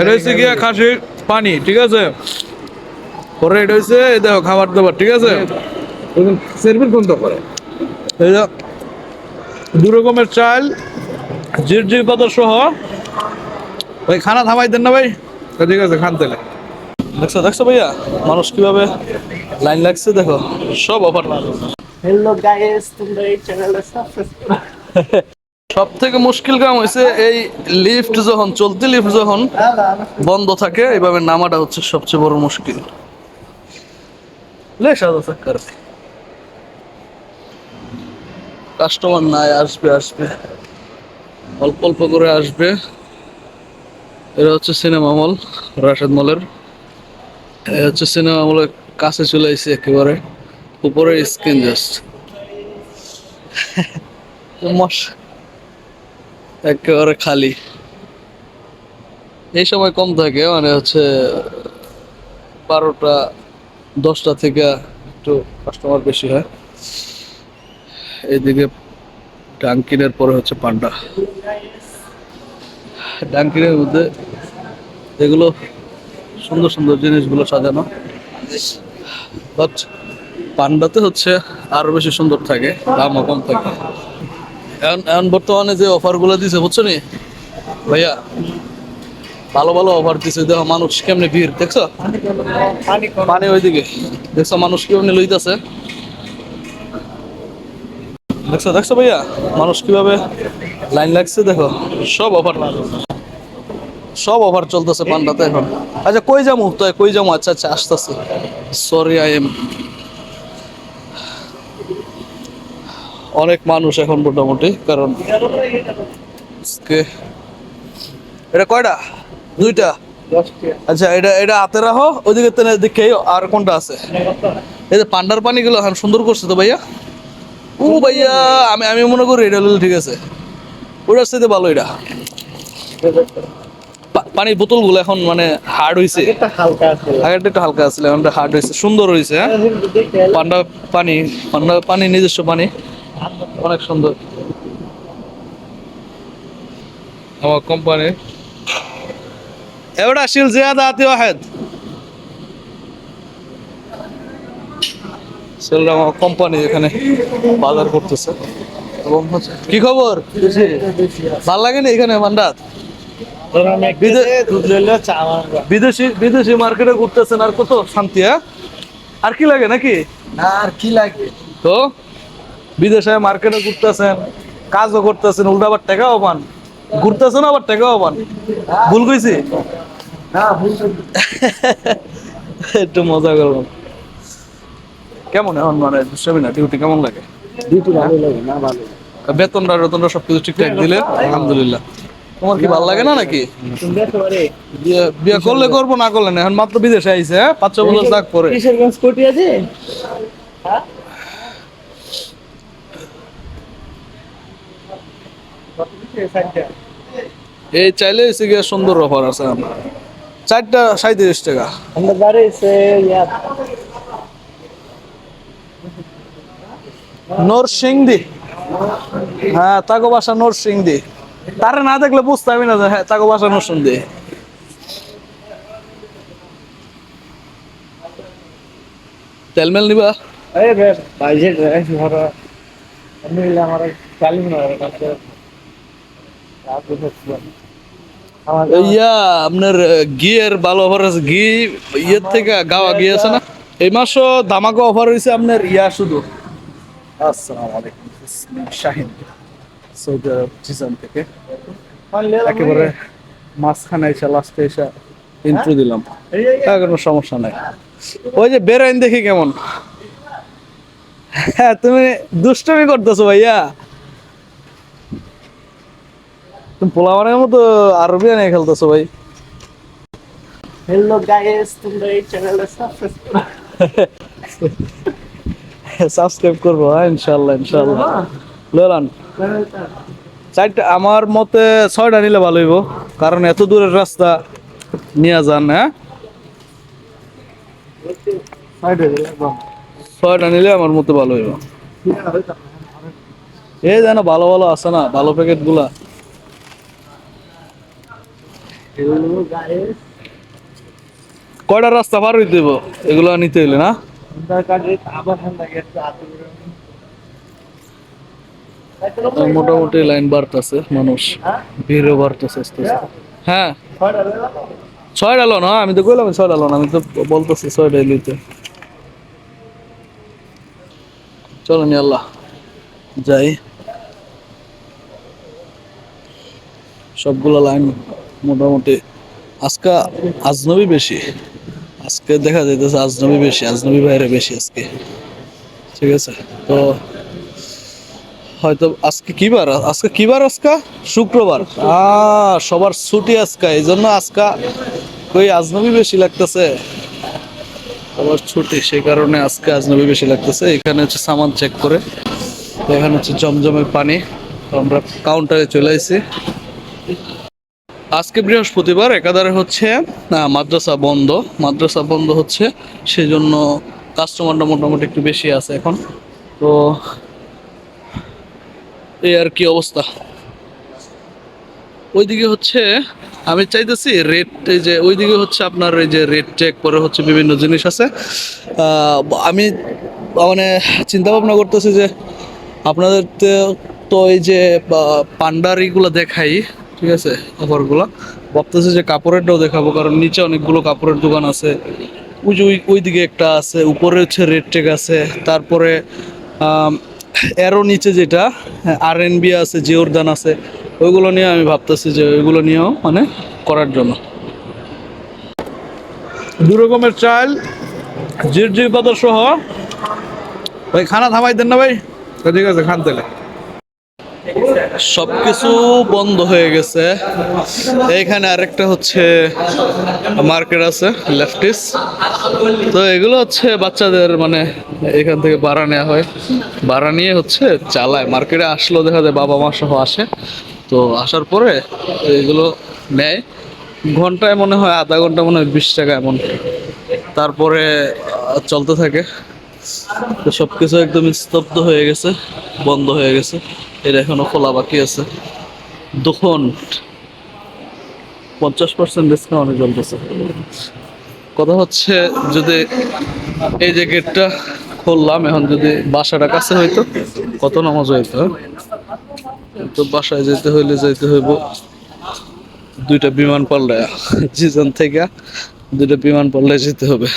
এটা হচ্ছে গিয়া খাসির পানি ঠিক আছে? পরে এটা হচ্ছে এই দেখো খাবার দাবার ঠিক আছে? সার্ভিস কোনটা করে। এই দু রকমের চাল জির জির পাতা সহ। ভাই খানা থামাই দেন না ভাই? ঠিক আছে খান তেলে দেখছ দেখছ ভাইয়া মানুষ কীভাবে লাইন লাগছে দেখো সব অফার হ্যালো গাইস তোমরা এই চ্যানেলে সাবস্ক্রাইব সব থেকে মুশকিল কাম হয়েছে এই লিফট যখন চলতি লিফট যখন বন্ধ থাকে এইভাবে নামাটা হচ্ছে সবচেয়ে বড় মুশকিল। কাস্টমার নাই আসবে আসবে। অল্প অল্প করে আসবে। এটা হচ্ছে সিনেমা মল রাশেদ মলের। এটা হচ্ছে সিনেমা মলের কাছে চলে এসেছে একেবারে। উপরে স্ক্রিন জাস্ট। মশ একেবারে খালি। এই সময় কম থাকে মানে হচ্ছে বারোটা, দশটা থেকে একটু কাস্টমার বেশি হয়। এইদিকে ডাঙ্কিনের পরে হচ্ছে পান্ডা ডাঙ্কিনের মধ্যে এগুলো সুন্দর সুন্দর জিনিসগুলো সাজানো। বাট পান্ডাতে হচ্ছে আরও বেশি সুন্দর থাকে, দামও কম থাকে। এখন বর্তমানে যে অফারগুলো দিছে বুঝছ নি ভাইয়া, ভালো ভালো অফার দিছে, দেখো মানুষ ভিড়, দেখছ? পানি ওইদিকে। দেখছ মানুষ লইতাছে? দেখছ দেখছ ভাইয়া, মানুষ কীভাবে লাইন লাগছে, দেখো। সব অফার সব অফার চলতেছে পান্ডাতে এখন। আচ্ছা কই যাব তো কই যাব আচ্ছা আচ্ছা আসতেছে। সরি আই এম অনেক মানুষ এখন মোটামুটি কারণ এটা কয়টা? দুইটা? আচ্ছা এটা এটা হাতে রাখো ওইদিকে তেনে দেখে আর কোনটা আছে? এই যে পান্ডার পানিগুলো এখন সুন্দর করছে তো ভাইয়া? ও ভাইয়া আমি আমি মনে করি এটা হলে ঠিক আছে। ওটার সাথে ভালো এটা। পানির বোতলগুলো এখন মানে হার্ড হয়েছে আগেরটা একটু হালকা আছিল এখন হার্ড হয়েছে সুন্দর হয়েছে হ্যাঁ? পান্ডা পানি পান্ডা পানি নিজস্ব পানি। অনেক সুন্দর। আমার কোম্পানি এবারে শিল জিয়াদা আতি ওয়াহেদ। সেলরা আমার কোম্পানি এখানে বাজার করতেছে। এবং কি খবর? ভালো লাগে না এখানে মান্ডাত বিদেশি বিদেশি মার্কেটে ঘুরতেছেন আর কত শান্তি হ্যাঁ? আর কি লাগে নাকি? আর কি লাগে? তো? বিদেশে মার্কেটে ঘুরতেছেন কাজও করতেছেন উল্টা আবার টাকাও পান। ঘুরতেছেন আবার টাকাও পান। ভুল কইছি? একটু মজা করলাম। কেমন এখন মানে দুষ্টামি না? ডিউটি কেমন লাগে? দুটো ভালো লাগে না ভালো। বেতনটা বেতনটা সবকিছু ঠিকঠাক দিলে আলহামদুলিল্লাহ। তোমার কি ভালো লাগে না নাকি? বিয়ে করলে করব না করলে না? এখন মাত্র বিদেশে আইছে হ্যাঁ? পাঁচ ছ বছর দাগ পরে। কিশোরগঞ্জ কোটি আছে? হ্যাঁ এই চাইলে এসে গিয়ে সুন্দর অফার আছে আমার। চারটা সাঁত্রিশ টাকা। বাড়ি নরসিংদি হ্যাঁ তাগো বাসা নরসিংদি তারে না দেখলে বুঝতে আমি না হ্যাঁ তাগো বাসা নরসিংদি তেলমেল নিবা? রে ধরো আমি হইলে আমার চালিয়ে না রে কাছে আর বুঝছিলাম আমার ইয়া আপনার গিয়ের ভালো অফার আছে। ঘি ইয়ের থেকে গাওয়া গিয়ে আছে না? এই মাসও ধামাকা অফার হয়েছে আপনার ইয়া শুধু। আসসালামু আলাইকুম শাহিন। সৌদি জিজান থেকে। একেবারে মাঝখানে এসে লাস্টে এসে ইন্ট্রো দিলাম। তা কোনো সমস্যা নাই। ওই যে বেরোইন দেখি কেমন। হ্যাঁ তুমি দুষ্টমি করতেছো ভাইয়া। তুমি পোলাওয়ানের মতো আরবি নিয়ে খেলতেছো ভাই। হ্যালো গাইস তোমরা এই চ্যানেলে সাবস্ক্রাইব সাবস্ক্রাইব করব হ্যাঁ ইনশাল্লাহ ইনশাল্লাহ ললান চারটা আমার মতে ছয়টা নিলে ভালো হইব কারণ এত দূরের রাস্তা নিয়ে যান হ্যাঁ? ছয়টা নিলে আমার মতে ভালো হইব। এই যেন ভালো ভালো আছে না ভালো প্যাকেটগুলা। কয়টা রাস্তা পার হইতে এগুলো নিতে হইলে, না? মোটামুটি লাইন বাড়তেছে, মানুষ। ভিড়ও বাড়তেছে হ্যাঁ। ছয় ডালো না আমি তো কইলাম ছয় ডালো আমি তো বলতেছি ছয় ডাইলিতে চলো নি আল্লাহ, যাই। সবগুলো লাইন মোটামুটি আজকে আজনবী বেশি। আজকে দেখা যাইতেছে আজনবী বেশি, আজনবী বাইরে বেশি আজকে। ঠিক আছে? তো হয়তো আজকে কি বার আজকে কি বার আজকে? শুক্রবার। সবার ছুটি আজকে এই জন্য আজকে ওই আজনবী বেশি লাগতেছে। সবার ছুটি, সেই কারণে আজকে আজনবী বেশি লাগতেছে। এখানে হচ্ছে সামান চেক করে। এখানে হচ্ছে জমজমের পানি। তো আমরা কাউন্টারে চলে আসি আজকে বৃহস্পতিবার, একাধারে হচ্ছে মাদ্রাসা বন্ধ। মাদ্রাসা বন্ধ হচ্ছে সেই জন্য কাস্টমারটা মোটামুটি একটু বেশি আছে এখন। তো এই আর কি অবস্থা। ওইদিকে হচ্ছে, আমি চাইতেছি রেট এই যে ওইদিকে হচ্ছে আপনার এই যে রেট চেক করে হচ্ছে বিভিন্ন জিনিস আছে। আমি মানে চিন্তা ভাবনা করতেছি যে আপনাদের তো- এই যে পান্ডার এইগুলো দেখাই ঠিক আছে, অফারগুলো। ভাবতেছি যে কাপড়েরটাও দেখাবো, কারণ নিচে অনেকগুলো কাপড়ের দোকান আছে। ওই যে ওই- ওইদিকে একটা আছে, উপরে হচ্ছে রেড টেক আছে, তারপরে এরও নিচে যেটা আর এন বি আছে, জিওরদান আছে, ওইগুলো নিয়ে আমি ভাবতেছি যে ওইগুলো নিয়েও মানে করার জন্য। দু রকমের চাল জির পাতা সহ ভাই, খানা থামাই দেন না ভাই? ঠিক আছে, খান তাহলে। সবকিছু বন্ধ হয়ে গেছে। এইখানে আরেকটা হচ্ছে মার্কেট আছে, লেফটিস। তো এগুলো হচ্ছে বাচ্চাদের মানে এখান থেকে ভাড়া নেওয়া হয়। ভাড়া নিয়ে হচ্ছে চালায়। মার্কেটে আসলেও দেখা যায় বাবা মা সহ আসে। তো আসার পরে এগুলো নেয়। ঘন্টায় মনে হয় আধা ঘণ্টা, মনে হয় বিশ টাকা এমন। তারপরে চলতে থাকে। তো সবকিছু একদম স্তব্ধ হয়ে গেছে, বন্ধ হয়ে গেছে। এটা এখনও খোলা বাকি আছে। দুখন। পঞ্চাশ পার্সেন্ট ডিসকাউন্টে চলতেছে। কথা হচ্ছে যদি এই যে গেটটা খুললাম, এখন যদি বাসাটা কাছে হইতো, কত নামাজ হইতো তো বাসায় যেতে হইলে যাইতে হইব দুইটা বিমান পাল্লায়। জিজান থেকে দুইটা বিমান পাল্লায় যেতে হবে।